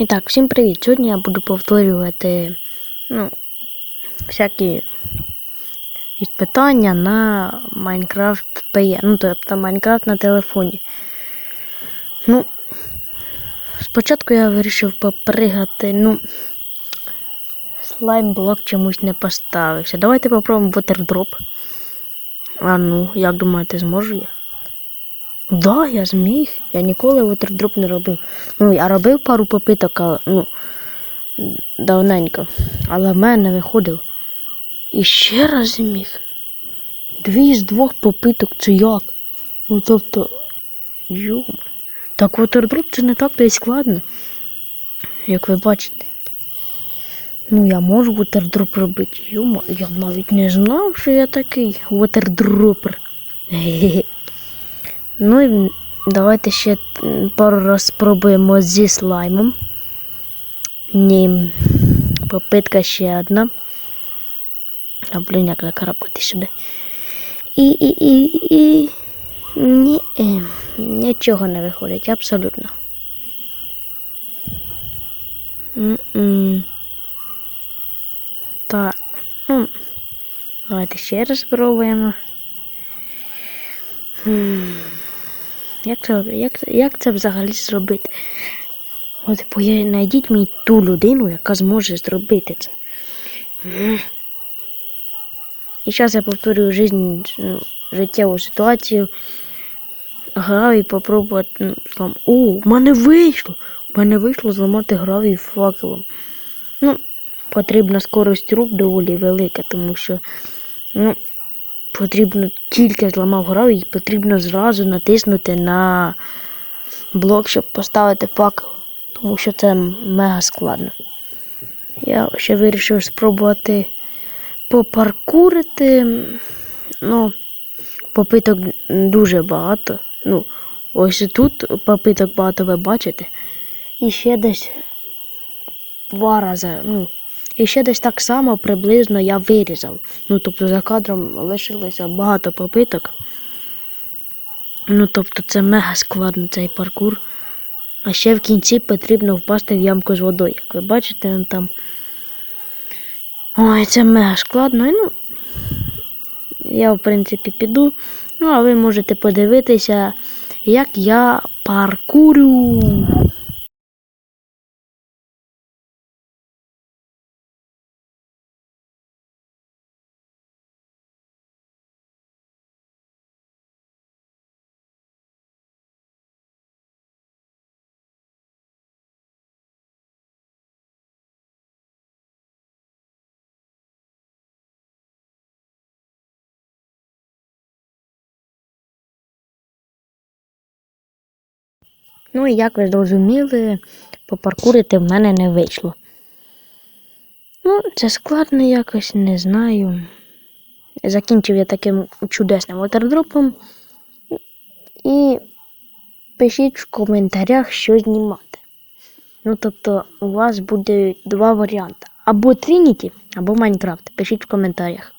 І так, всім привіт! Сьогодні я буду повторювати ну, всякі питання на Minecraft PE, ну тобто Майнкрафт на телефоні. Ну, спочатку я вирішив попригати, ну, слайм-блок чомусь не поставився. Давайте попробуємо water А ну, як думаєте, зможу я? Да, я зміг. Я ніколи вотердроп не робив. Ну, я робив пару попиток, але, ну, давненько. Але в мене не виходило. І ще раз зміг. Дві з двох попиток це як? Ну, тобто. Йом. Так вотердроп це не так то й складно. Як ви бачите. Ну, я можу вотердроп робити. Йома, я навіть не знав, що я такий вотердропер. Ге-ге. Ну і давайте ще пару раз спробуємо зі слаймом. Ні, попитка ще одна. А блін, як закарабкати сюди. І, і, і, і. Ні, е, нічого не виходить, абсолютно. М-м. Так. Ну, давайте ще раз спробуємо. Хм. Як це, як, як це взагалі зробити? От знайдіть мені ту людину, яка зможе зробити це. І зараз я повторюю жизнь, ну, життєву ситуацію. Гравій попробувати ну. О, в мене вийшло! В мене вийшло зламати гравій факелом. Ну, потрібна скорость рук доволі велика, тому що ну, потрібно тільки зламав гравій, і потрібно зразу натиснути на блок, щоб поставити факел, тому що це мега складно. Я ще вирішив спробувати попаркурити. Ну, попиток дуже багато. Ну, ось тут попиток багато ви бачите. І ще десь два рази. Ну, і ще десь так само приблизно я вирізав. Ну, тобто за кадром лишилося багато попиток. Ну, тобто це мега складно цей паркур. А ще в кінці потрібно впасти в ямку з водою. Як ви бачите, ну, там. Ой, це мега складно. І, Ну, я, в принципі, піду. Ну, а ви можете подивитися, як я паркурю. Ну і як ви зрозуміли, попаркурити в мене не вийшло. Ну, це складно якось, не знаю. Закінчив я таким чудесним вотердропом. І пишіть в коментарях, що знімати. Ну, тобто, у вас буде два варіанти. Або Trinity, або Майнкрафт. Пишіть в коментарях.